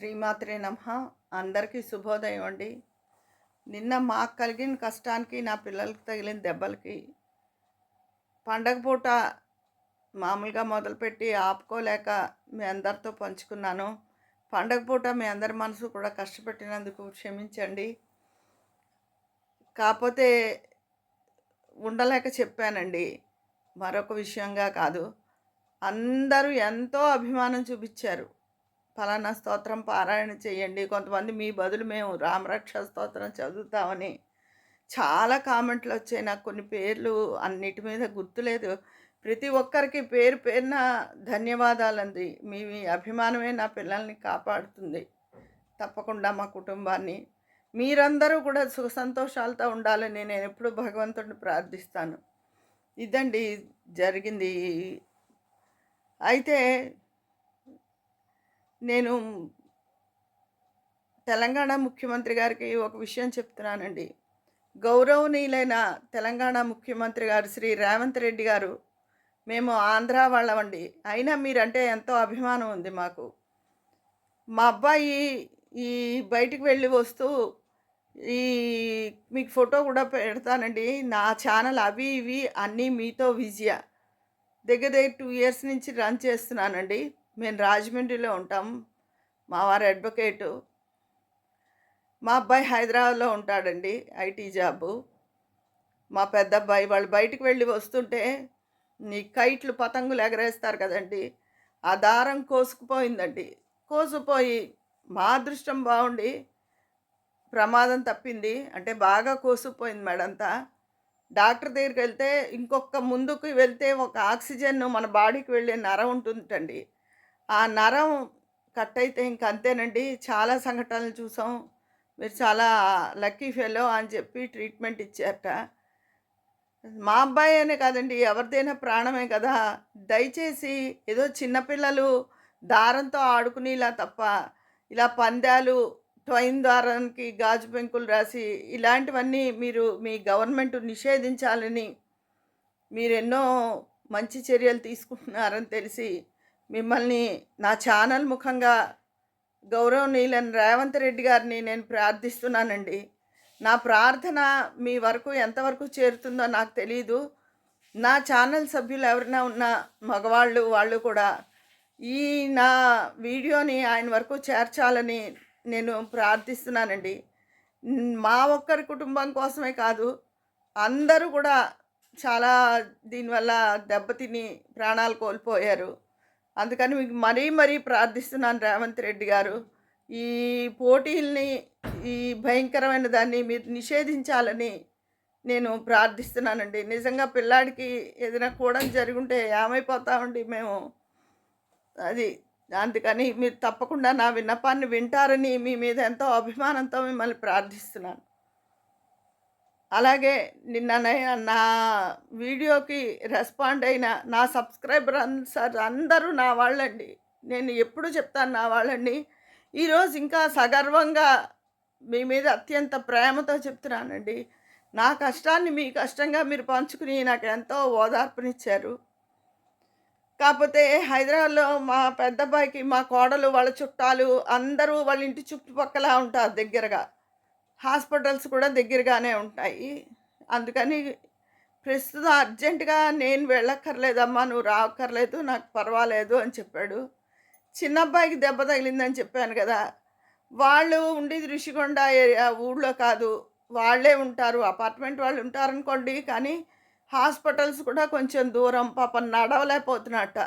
శ్రీమాత్రే నమ. అందరికీ శుభోదయం అండి. నిన్న మాకు కలిగిన కష్టానికి నా పిల్లలకి తగిలిన దెబ్బలకి పండగ పూట మామూలుగా మొదలుపెట్టి ఆపుకోలేక మీ అందరితో పంచుకున్నాను. పండగ పూట మీ అందరి మనసు కూడా కష్టపెట్టినందుకు క్షమించండి. కాకపోతే ఉండలేక చెప్పానండి. మరొక విషయంగా కాదు. అందరూ ఎంతో అభిమానం చూపించారు. ఫలానా స్తోత్రం పారాయణ చేయండి. కొంతమంది మీ బదులు మేము రామరక్ష స్తోత్రం చదువుతామని చాలా కామెంట్లు వచ్చాయి. నాకు కొన్ని పేర్లు అన్నిటి మీద గుర్తులేదు ప్రతి ఒక్కరికి పేరు పేరున ధన్యవాదాలండి. మీ మీ అభిమానమే నా పిల్లల్ని కాపాడుతుంది. తప్పకుండా మా కుటుంబాన్ని. మీరందరూ కూడా సుఖ సంతోషాలతో ఉండాలని నేను ఎప్పుడూ భగవంతుడిని ప్రార్థిస్తాను. ఇదండి జరిగింది. అయితే నేను తెలంగాణ ముఖ్యమంత్రి గారికి ఒక విషయం చెప్తున్నానండి. గౌరవనీయులైన తెలంగాణ ముఖ్యమంత్రి గారు శ్రీ రేవంత్ రెడ్డి గారు మేము ఆంధ్ర వాళ్ళమండి. అయినా మీరంటే ఎంతో అభిమానం ఉంది మాకు. మా అబ్బాయి ఈ బయటికి వెళ్ళి వస్తూ ఈ మీకు ఫోటో కూడా పెడతానండి. నా ఛానల్ అవి ఇవి అన్నీ మీతో విజయ. దగ్గర దగ్గర టూ ఇయర్స్ నుంచి రన్ చేస్తున్నానండి. మేము రాజమండ్రిలో ఉంటాం. మా వారు అడ్వకేటు. మా అబ్బాయి హైదరాబాద్లో ఉంటాడండి ఐటీ జాబు. మా పెద్ద అబ్బాయి వాళ్ళు బయటికి వెళ్ళి వస్తుంటే నీ కైట్లు పతంగులు ఎగరేస్తారు కదండి. ఆ దారం కోసుకుపోయిందండి. కోసుకుపోయి మా అదృష్టం బాగుండి ప్రమాదం తప్పింది. అంటే బాగా కోసుకుపోయింది మేడంతా. డాక్టర్ దగ్గరికి వెళ్తే ఇంకొక ముందుకు వెళ్తే ఒక ఆక్సిజన్ మన బాడీకి వెళ్ళే నర ఉంటుందండి. ఆ నరం కట్ అయితే ఇంక అంతేనండి. చాలా సంఘటనలు చూసాం. మీరు చాలా లక్కీ ఫెలో అని చెప్పి ట్రీట్మెంట్ ఇచ్చారట. మా అబ్బాయి అనే కాదండి ఎవరిదైనా ప్రాణమే కదా. దయచేసి ఏదో చిన్నపిల్లలు దారంతో ఆడుకునేలా తప్ప ఇలా పందాలు ట్వైన్ దారానికి గాజు పెంకులు రాసి ఇలాంటివన్నీ మీరు మీ గవర్నమెంట్ నిషేధించాలని మీరెన్నో మంచి చర్యలు తీసుకుంటున్నారని తెలిసి మిమ్మల్ని నా ఛానల్ ముఖంగా గౌరవనీయులైన రేవంత్ రెడ్డి గారిని నేను ప్రార్థిస్తున్నానండి. నా ప్రార్థన మీ వరకు ఎంతవరకు చేరుతుందో నాకు తెలియదు నా ఛానల్ సభ్యులు ఎవరైనా ఉన్న మగవాళ్ళు వాళ్ళు కూడా ఈ నా వీడియోని ఆయన వరకు చేర్చాలని నేను ప్రార్థిస్తున్నానండి. మా ఒక్కరి కుటుంబం కోసమే కాదు అందరూ కూడా చాలా దీనివల్ల దెబ్బతిని ప్రాణాలు కోల్పోయారు. అందుకని మీకు మరీ మరీ ప్రార్థిస్తున్నాను రేవంత్ రెడ్డి గారు. ఈ పోటీల్ని ఈ భయంకరమైన దాన్ని మీరు నిషేధించాలని నేను ప్రార్థిస్తున్నానండి. నిజంగా పిల్లాడికి ఏదైనా కూడా జరుగుంటే ఏమైపోతామండి మేము అది అందుకని మీరు తప్పకుండా నా విన్నపాన్ని వింటారని మీ మీద ఎంతో అభిమానంతో మిమ్మల్ని ప్రార్థిస్తున్నాను. అలాగే నిన్న నా వీడియోకి రెస్పాండ్ అయిన నా సబ్స్క్రైబర్ సార్ అందరూ నా వాళ్ళండి. నేను ఎప్పుడు చెప్తాను నా వాళ్ళండి. ఈరోజు ఇంకా సగర్వంగా మీ మీద అత్యంత ప్రేమతో చెప్తున్నానండి. నా కష్టాన్ని మీ కష్టంగా మీరు పంచుకుని నాకు ఎంతో ఓదార్పునిచ్చారు. కాకపోతే హైదరాబాద్లో మా పెద్దబ్బాయికి మా కోడలు వాళ్ళ చుట్టాలు అందరూ వాళ్ళ ఇంటి చుట్టుపక్కల ఉంటారు దగ్గరగా. హాస్పిటల్స్ కూడా దగ్గరగానే ఉంటాయి. అందుకని ప్రస్తుతం అర్జెంటుగా నేను వెళ్ళక్కర్లేదమ్మా నువ్వు రావక్కర్లేదు నాకు పర్వాలేదు అని చెప్పాడు. చిన్న అబ్బాయికి దెబ్బ తగిలిందని చెప్పాను కదా. వాళ్ళు ఉండేది ఋషికొండ ఏరియా ఊళ్ళో కాదు. వాళ్ళే ఉంటారు అపార్ట్మెంట్ వాళ్ళు ఉంటారనుకోండి కానీ హాస్పిటల్స్ కూడా కొంచెం దూరం పాపం నడవలేకపోతున్నట్ట.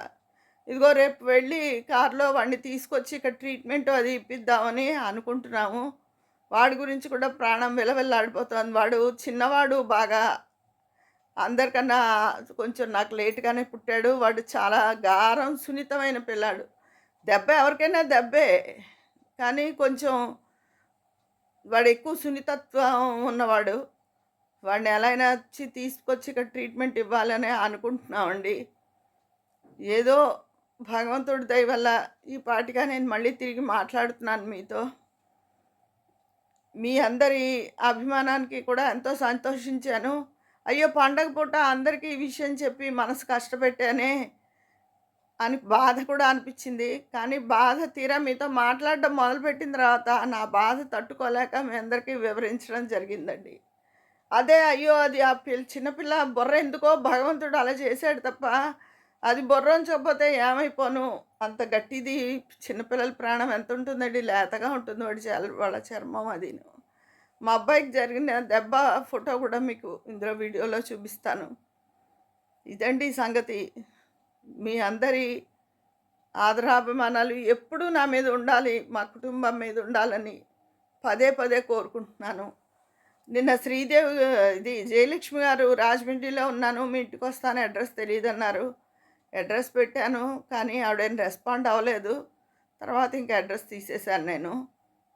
ఇదిగో రేపు వెళ్ళి కారులో వాడిని తీసుకొచ్చి ఇక్కడ ట్రీట్మెంట్ అది ఇప్పిద్దామని అనుకుంటున్నాము. వాడి గురించి కూడా ప్రాణం వెలవెల్లాడిపోతుంది. వాడు చిన్నవాడు బాగా. అందరికన్నా కొంచెం నాకు లేట్గానే పుట్టాడు. వాడు చాలా గారం సున్నితమైన పిల్లాడు. దెబ్బ ఎవరికైనా దెబ్బే. కానీ కొంచెం వాడు ఎక్కువ సున్నితత్వం ఉన్నవాడు. వాడిని ఎలా అయినా వచ్చి తీసుకొచ్చి ఇక్కడ ట్రీట్మెంట్ ఇవ్వాలని అనుకుంటున్నామండి. ఏదో భగవంతుడి దయ వల్ల ఈ పాటిగా నేను మళ్ళీ తిరిగి మాట్లాడుతున్నాను మీతో. మీ అందరి అభిమానానికి కూడా ఎంతో సంతోషించాను. అయ్యో పండగ పూట అందరికీ ఈ విషయం చెప్పి మనసు కష్టపెట్టానే అని బాధ కూడా అనిపించింది. కానీ బాధ తీరా మీతో మాట్లాడడం మొదలుపెట్టిన తర్వాత నా బాధ తట్టుకోలేక మీ అందరికీ వివరించడం జరిగిందండి. అదే అయ్యో అది ఆ పిల్ల చిన్నపిల్ల బుర్ర ఎందుకో భగవంతుడు అలా చేశాడు తప్ప అది బుర్ర ఉంచకపోతే ఏమైపోను? అంత గట్టిది చిన్నపిల్లల ప్రాణం ఎంత ఉంటుందండి లేతగా ఉంటుంది వాడి వాళ్ళ చర్మం అది మా అబ్బాయికి జరిగిన దెబ్బ ఫోటో కూడా మీకు ఇందులో వీడియోలో చూపిస్తాను. ఇదండి సంగతి. మీ అందరి ఆదరాభిమానాలు ఎప్పుడూ నా మీద ఉండాలి మా కుటుంబం మీద ఉండాలని పదే పదే కోరుకుంటున్నాను. నిన్న శ్రీదేవి ఇది జయలక్ష్మి గారు రాజమండ్రిలో ఉన్నాను మీ ఇంటికి వస్తాను అడ్రస్ తెలియదు అన్నారు అడ్రస్ పెట్టాను కానీ ఆవిడేం రెస్పాండ్ అవ్వలేదు. తర్వాత ఇంకా అడ్రస్ తీసేశాను నేను.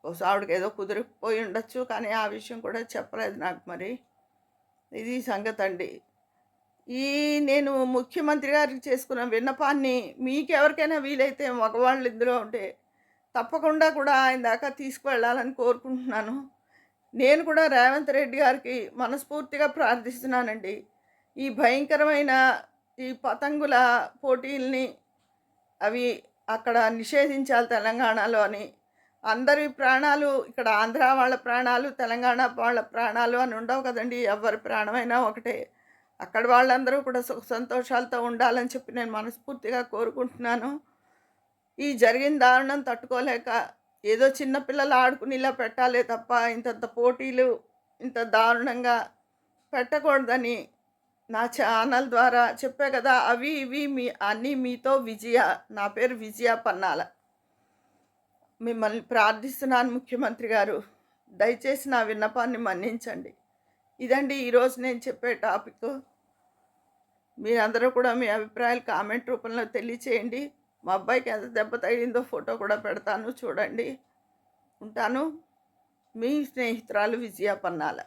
బహుశా ఆవిడకి ఏదో కుదిరిపోయి ఉండొచ్చు కానీ ఆ విషయం కూడా చెప్పలేదు నాకు మరి. ఇది సంగతి అండి ఈ నేను ముఖ్యమంత్రి గారికి చేసుకున్న విన్నపాన్ని మీకు ఎవరికైనా వీలైతే మగవాళ్ళు ఇందులో ఉంటే తప్పకుండా కూడా ఆయన దాకా తీసుకువెళ్ళాలని కోరుకుంటున్నాను. నేను కూడా రేవంత్ రెడ్డి గారికి మనస్ఫూర్తిగా ప్రార్థిస్తున్నానండి. ఈ భయంకరమైన ఈ పతంగుల పోటీల్ని అవి అక్కడ నిషేధించాలి తెలంగాణలో అని. అందరి ప్రాణాలు ఇక్కడ ఆంధ్ర వాళ్ళ ప్రాణాలు తెలంగాణ వాళ్ళ ప్రాణాలు అని ఉండవు కదండి. ఎవరి ప్రాణమైనా ఒకటే. అక్కడ వాళ్ళందరూ కూడా సుఖ సంతోషాలతో ఉండాలని చెప్పి నేను మనస్ఫూర్తిగా కోరుకుంటున్నాను. ఈ జరిగిన దారుణం తట్టుకోలేక ఏదో చిన్నపిల్లలు ఆడుకునేలా పెట్టాలే తప్ప ఇంతంత పోటీలు ఇంత దారుణంగా పెట్టకూడదని నా ఛానల్ ద్వారా చెప్పే కదా అవి ఇవి మీ అన్నీ మీతో విజయ నా పేరు విజయ పన్నాల. మిమ్మల్ని ప్రార్థిస్తున్నాను ముఖ్యమంత్రి గారు. దయచేసి నా విన్నపాన్ని మన్నించండి. ఇదండి ఈరోజు నేను చెప్పే టాపిక్. మీరందరూ కూడా మీ అభిప్రాయాలు కామెంట్ రూపంలో తెలియచేయండి. మా అబ్బాయికి ఎంత దెబ్బ తగిలిందో ఫోటో కూడా పెడతాను చూడండి. ఉంటాను. మీ స్నేహితురాలు విజయ పన్నాల.